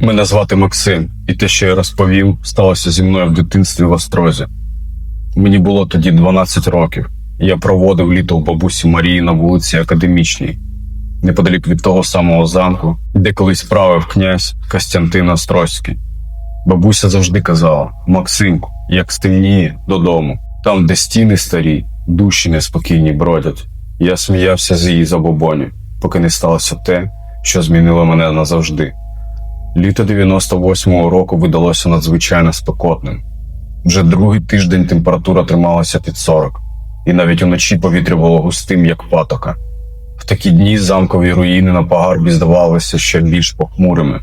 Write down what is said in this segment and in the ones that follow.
Мене звати Максим, і те, що я розповів, сталося зі мною в дитинстві в Острозі. Мені було тоді 12 років. Я проводив літо у бабусі Марії на вулиці Академічній, неподалік від того самого замку, де колись правив князь Костянтин Острозький. Бабуся завжди казала: Максимку, як стемніє додому, там, де стіни старі, душі неспокійні бродять. Я сміявся з її забобонів, поки не сталося те, що змінило мене назавжди. Літо 98-го року видалося надзвичайно спекотним. Вже другий тиждень температура трималася під 40, і навіть уночі повітря було густим, як патока. В такі дні замкові руїни на пагарбі здавалися ще більш похмурими,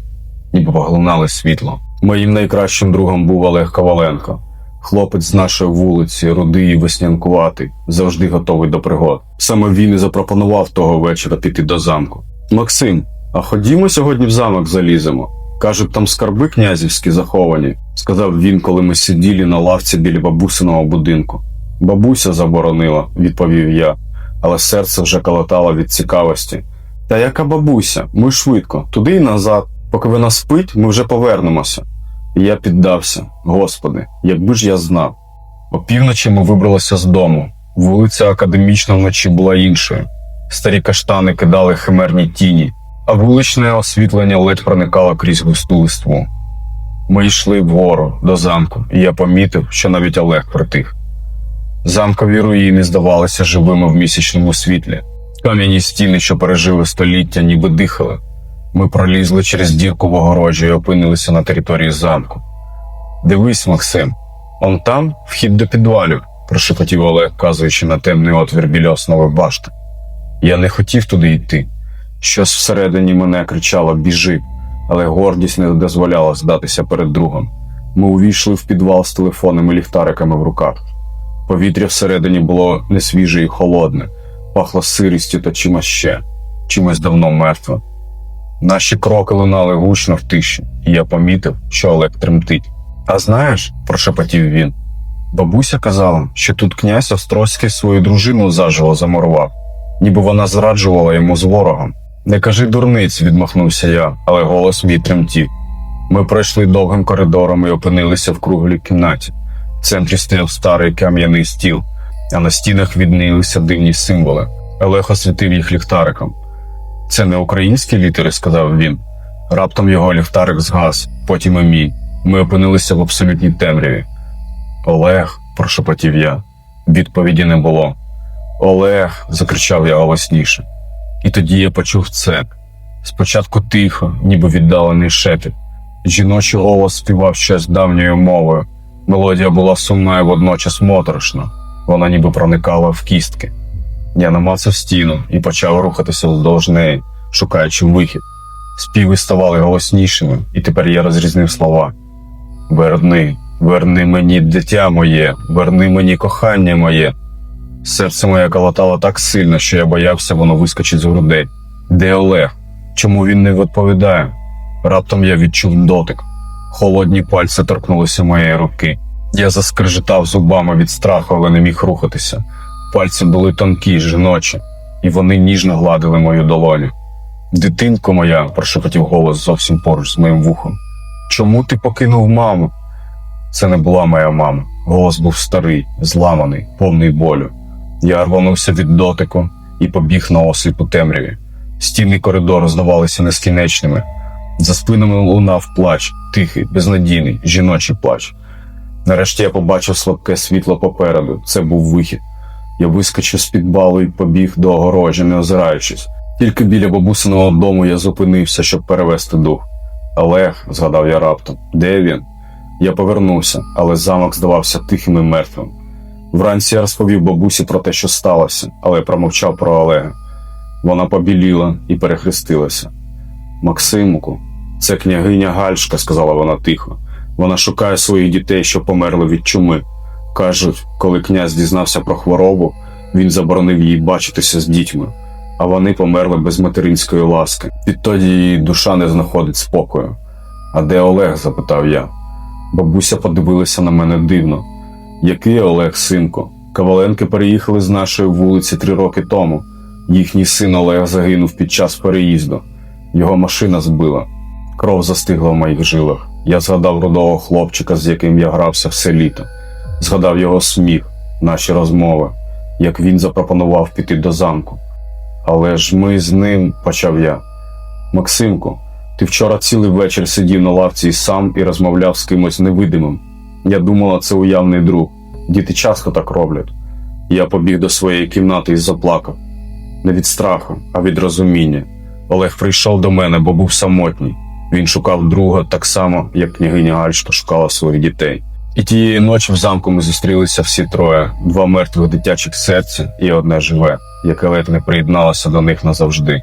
ніби поглинали світло. Моїм найкращим другом був Олег Коваленко, хлопець з нашої вулиці, рудий і веснянкуватий, завжди готовий до пригод. Саме він і запропонував того вечора піти до замку. Максим, а ходімо сьогодні в замок заліземо. Кажуть, там скарби князівські заховані, сказав він, коли ми сиділи на лавці біля бабусиного будинку. Бабуся заборонила, відповів я, але серце вже калатало від цікавості. Та яка бабуся? Ми швидко, туди і назад. Поки вона спить, ми вже повернемося. І я піддався. Господи, якби ж я знав. Опівночі ми вибралися з дому. Вулиця академічна вночі була іншою. Старі каштани кидали химерні тіні, а вуличне освітлення ледь проникало крізь густу листву. Ми йшли вгору до замку, і я помітив, що навіть Олег притих. Замкові руїни здавалися живими в місячному світлі. Кам'яні стіни, що пережили століття, ніби дихали. Ми пролізли через дірку в огорожі і опинилися на території замку. Дивись, Максим, он там вхід до підвалів, прошепотів Олег, вказуючи на темний отвір біля основи башти. Я не хотів туди йти. Щось всередині мене кричало біжи, але гордість не дозволяла здатися перед другом. Ми увійшли в підвал з телефонними ліхтариками в руках. Повітря всередині було несвіже і холодне, пахло сирістю та чимось ще, чимось давно мертвим. Наші кроки лунали гучно в тиші, і я помітив, що Олег тремтить. А знаєш, прошепотів він. Бабуся казала, що тут князь Острозький свою дружину заживо замурував, ніби вона зраджувала йому з ворогом. Не кажи дурниць, відмахнувся я, але голос мій тремтів. Ми пройшли довгим коридором і опинилися в круглій кімнаті. В центрі стояв старий кам'яний стіл, а на стінах віднилися дивні символи. Олег освітив їх ліхтариком. Це не українські літери, сказав він. Раптом його ліхтарик згас, потім і мій. Ми опинилися в абсолютній темряві. Олег, прошепотів я. Відповіді не було. Олег, закричав я голосніше. І тоді я почув це. Спочатку тихо, ніби віддалений шепіт. Жіночий голос співав щось давньою мовою. Мелодія була сумна і водночас моторошна. Вона ніби проникала в кістки. Я намацав стіну і почав рухатися вздовж неї, шукаючи вихід. Співи ставали голоснішими, і тепер я розрізнив слова: Верни, верни мені дитя моє, верни мені кохання моє. Серце моє калатало так сильно, що я боявся, воно вискочить з грудей. Де Олег? Чому він не відповідає? Раптом я відчув дотик. Холодні пальці торкнулися моєї руки. Я заскрежетав зубами від страху, але не міг рухатися. Пальці були тонкі, жіночі, і вони ніжно гладили мою долоню. Дитинко моя, прошепотів голос зовсім поруч з моїм вухом. Чому ти покинув маму? Це не була моя мама. Голос був старий, зламаний, повний болю. Я рванувся від дотику і побіг на осліп у темряві. Стіни коридору здавалися нескінченими. За спинами лунав плач, тихий, безнадійний, жіночий плач. Нарешті я побачив слабке світло попереду. Це був вихід. Я вискочив з підвалу і побіг до огорожі, не озираючись. Тільки біля бабусиного дому я зупинився, щоб перевести дух. Олег, згадав я раптом, де він? Я повернувся, але замок здавався тихим і мертвим. Вранці я розповів бабусі про те, що сталося, але промовчав про Олега. Вона побіліла і перехрестилася. Максимуку, це княгиня Гальшка, сказала вона тихо. Вона шукає своїх дітей, що померли від чуми. Кажуть, коли князь дізнався про хворобу, він заборонив їй бачитися з дітьми, а вони померли без материнської ласки. Відтоді її душа не знаходить спокою. А де Олег? запитав я. Бабуся подивилася на мене дивно. Який Олег, синку? Коваленки переїхали з нашої вулиці три роки тому. Їхній син Олег загинув під час переїзду. Його машина збила. Кров застигла в моїх жилах. Я згадав рудого хлопчика, з яким я грався все літо. Згадав його сміх, наші розмови, як він запропонував піти до замку. Але ж ми з ним, почав я. Максимку, ти вчора цілий вечір сидів на лавці і сам і розмовляв з кимось невидимим. Я думала, це уявний друг. Діти часто так роблять. Я побіг до своєї кімнати і заплакав. Не від страху, а від розуміння. Олег прийшов до мене, бо був самотній. Він шукав друга так само, як княгиня Гальшка шукала своїх дітей. І тієї ночі в замку ми зустрілися всі троє: два мертвих дитячих серця і одне живе, яке ледь не приєдналося до них назавжди.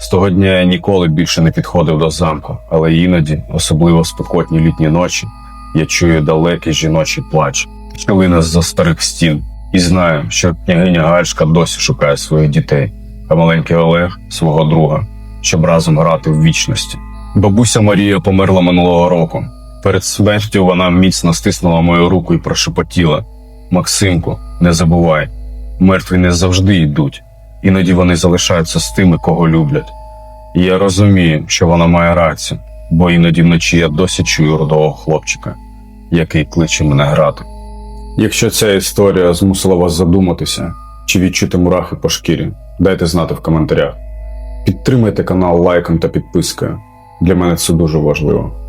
З того дня я ніколи більше не підходив до замку, але іноді, особливо в спекотні літні ночі, я чую далекий жіночий плач, що лине з-за старих стін, і знаю, що княгиня Гальшка досі шукає своїх дітей, а маленький Олег свого друга, щоб разом грати в вічності. Бабуся Марія померла минулого року. Перед смертю вона міцно стиснула мою руку і прошепотіла: Максимку, не забувай, мертві не завжди йдуть, іноді вони залишаються з тими, кого люблять. І я розумію, що вона має рацію, бо іноді вночі я досі чую рудого хлопчика, який кличе мене грати. Якщо ця історія змусила вас задуматися чи відчути мурахи по шкірі, дайте знати в коментарях. Підтримайте канал лайком та підпискою. Для мене це дуже важливо.